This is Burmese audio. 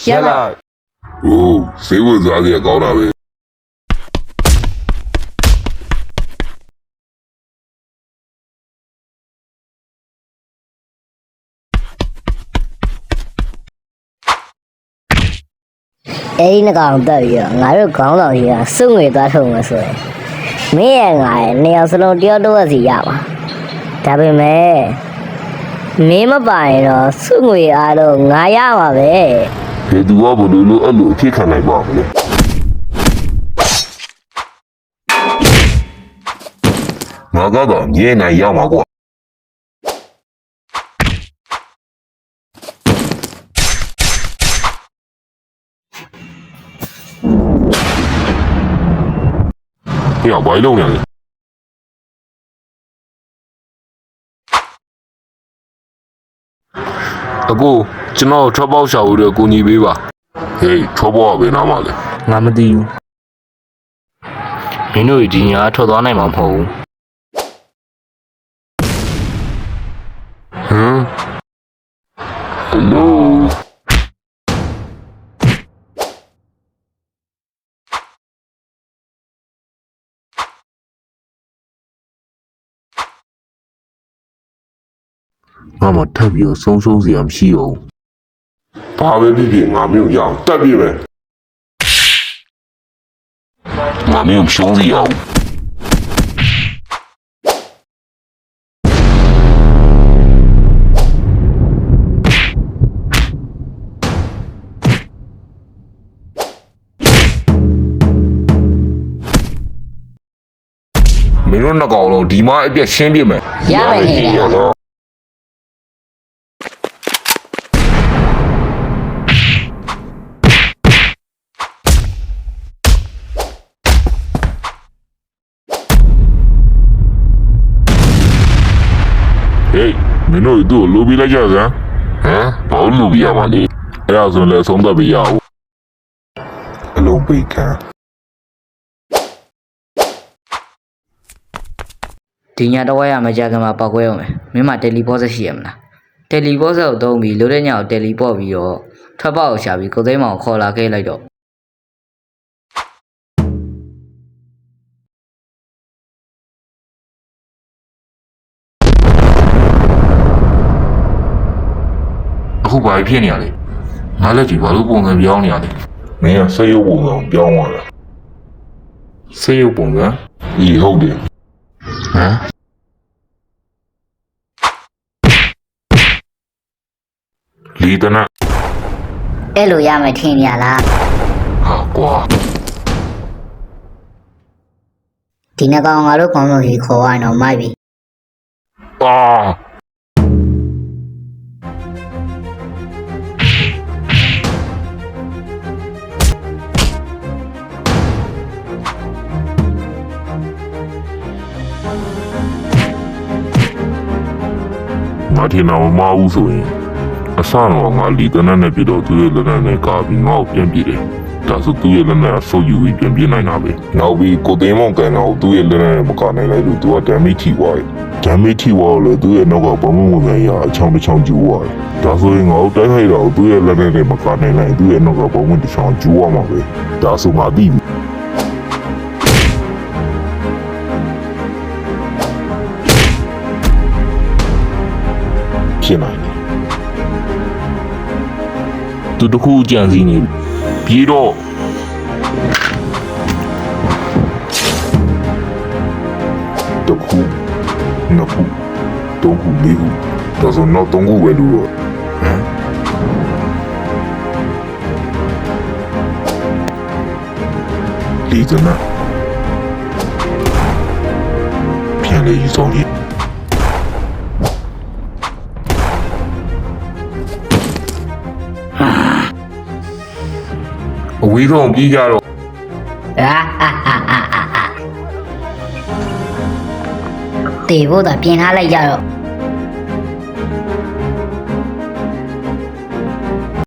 ရက်လိုက်ဟိုးစေဝတ်စားစရာကောင်းတာပဲအဲ့ဒီနှကောင်တက်ပြီးတော့ငါတို့ခေါင်းဆောင်ကြီးကစုငွေသွားထုတ်မယ်ဆိုရင်မင်းရဲ့ငါရဲ့နေရာစလုံးတယောက်တော့စီရပါဒါပေမဲ့မင်းမပိုင်တော့စုငွေအားလုံးငါရပါပဲ ဘယ်သူကဘလို့လို့အဲ့လိုအဖြစ်ခံနိုင်ပါမလဲငါကတော့မြဲနိုင်ရမှာကွာဟေ့ဘာလုံးနေလဲ အကိုကျွန်တော်ထွက်ပေါက်ရှာဦးတဲ့ကိုညီပေးပါဟေးထွက်ပေါက်ပဲနားမလဲငါမသိဘူးမင်းတို့ဒီညာထွက်သွားနိုင်မှာမဟုတ်ဘူးဟမ်ဟ ငါမထပ်ပြီးတော့ဆုံးရှုံးစရာမရှိတော့ဘူးဘာပဲဖြစ်ဖြစ်ငါမျိုးရအောင်တက်ပြမယ်ငါမျိုးရှုံးစီအောင်မင်းတို့နှစ်ကောင်လုံးဒီမှာအပြက်ရှင်းပြမယ်ရမယ်ခင်ဗျာ မင်းတို့သူ့ကိုလိုပြီးလိုက်ကြစမ်းဟမ်ဘာလို့လိုပြီးရမှာလဲအဲ့ဒါဆိုလည်းအဆုံးသတ်ပေးရအောင်အလုံးပိတ်ခံဒီညတော့ရမကြခင်မှာပောက်ကွဲအောင်မယ်မင်းမတယ်လီဘောဆက်ရှိရမလားတယ်လီဘောဆက်ကိုသုံးပြီးလိုတဲ့ညကိုတယ်လီပေါ့ပြီးတော့ထွက်ပေါက်ကိုရှာပြီးကိုသိမ်းမောင်ကိုခေါ်လာခဲ့လိုက်တော့ အခုဘာဖြစ်နေရလဲငါလက်ကြီးဘာလို့ပုံစံပြောင်းနေရလဲမင်းကစိတ်ရုပ်ပုံစံပြောင်းသွားတာစိတ်ရုပ်ပုံစံဤဟုတ်တယ်ဟမ်လီတနာအဲ့လိုရမယ်ထင်ရလားဟာကွာဒီနှကောင်ငါတို့ခေါင်းဆောင်ကြီးခေါ်ရအောင်တော့မိုက်ပြီအာ ငါထင်တော့မမဘူးဆိုရင်အဆတော့ငါလီတနက်နဲ့ပြတော့သူ့ရဲ့လက်နက်နဲ့ကာပြီးငါ့ကိုပြန်ပြတယ်ဒါဆိုသူ့ရဲ့လက်နက်ကဆုပ်ယူပြီးပြန်ပြနိုင်တာပဲနောက်ပြီးကိုသိန်းမောင်ကန်တော့သူ့ရဲ့လက်နက်နဲ့မကနိုင်လိုက်လို့သူက damage ထိသွားတယ် damage ထိသွားလို့သူ့ရဲ့နောက်ကဘုံဘုံဝင်ရအချောင်းတစ်ချောင်းကျူသွားတယ်ဒါဆိုရင်ငါတို့တိုက်ခိုက်တော့သူ့ရဲ့လက်နက်နဲ့မကနိုင်လိုက်သူ့ရဲ့နောက်ကဘုံဘုံတစ်ချောင်းကျူသွားမှာပဲဒါဆိုငါသိပြီ ဖြစ်နိုင်တယ်သူတခုကြံစည်နေပြီးတော့တခုနှစ်ခုသုံးခုလေးခုဒါဆိုတော့သုံးခုပဲလို့တော့ဟမ်လီဇနာပြန်လေယူဆောင်ကြီး ဝေးဆုံးပြေးကြတော့အာဟာဟာဟာဟာတေဖို့သာပြင်ထားလိုက်ကြတော့